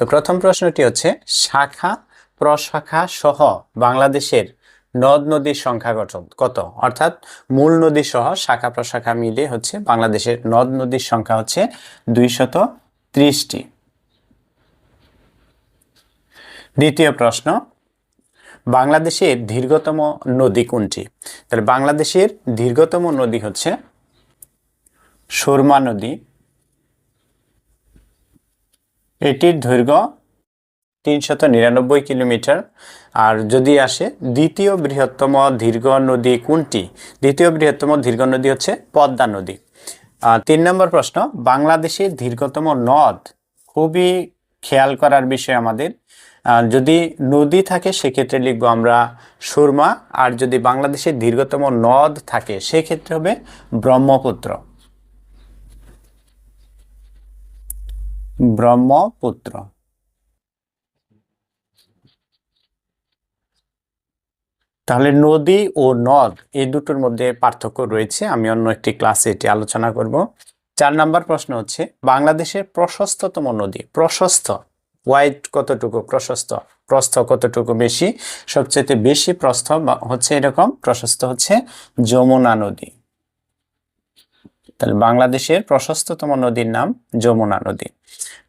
তো প্রথম প্রশ্নটি হচ্ছে, শাখা প্রশাখা সহ বাংলাদেশের নদ নদীর সংখ্যা কত? কত? অর্থাৎ মূল নদী সহ শাখা প্রশাখা মিলে হচ্ছে বাংলাদেশের নদ নদীর সংখ্যা হচ্ছে দুইশত ত্রিশটি। দ্বিতীয় প্রশ্ন, বাংলাদেশের দীর্ঘতম নদী কোনটি? তাহলে বাংলাদেশের দীর্ঘতম নদী হচ্ছে সুরমা নদী। এটির দৈর্ঘ্য তিনশত নিরানব্বই কিলোমিটার। আর যদি আসে, দ্বিতীয় বৃহত্তম দীর্ঘ নদী কোনটি? দ্বিতীয় বৃহত্তম দীর্ঘ নদী হচ্ছে পদ্মা নদী। তিন নম্বর প্রশ্ন বাংলাদেশের দীর্ঘতম নদ খুবই খেয়াল করার বিষয় আমাদের। যদি নদী থাকে, সেক্ষেত্রে লিখব আমরা সুরমা। আর যদি বাংলাদেশের দীর্ঘতম নদ থাকে, সেক্ষেত্রে হবে ব্রহ্মপুত্র। ব্রহ্মপুত্র। তাহলে নদী ও নদ, এই দুটোর মধ্যে পার্থক্য রয়েছে। আমি অন্য একটি ক্লাসে এটি আলোচনা করব। চার নাম্বার প্রশ্ন হচ্ছে, বাংলাদেশের প্রশস্ততম নদী, প্রশস্ত, ওয়াইড কতটুকু প্রশস্ত, প্রস্থ কতটুকু বেশি সবচেয়ে বেশি প্রস্থ হচ্ছে এরকম, প্রশস্ত হচ্ছে যমুনা নদী। তাহলে বাংলাদেশের প্রশস্ততম নদীর নাম যমুনা নদী।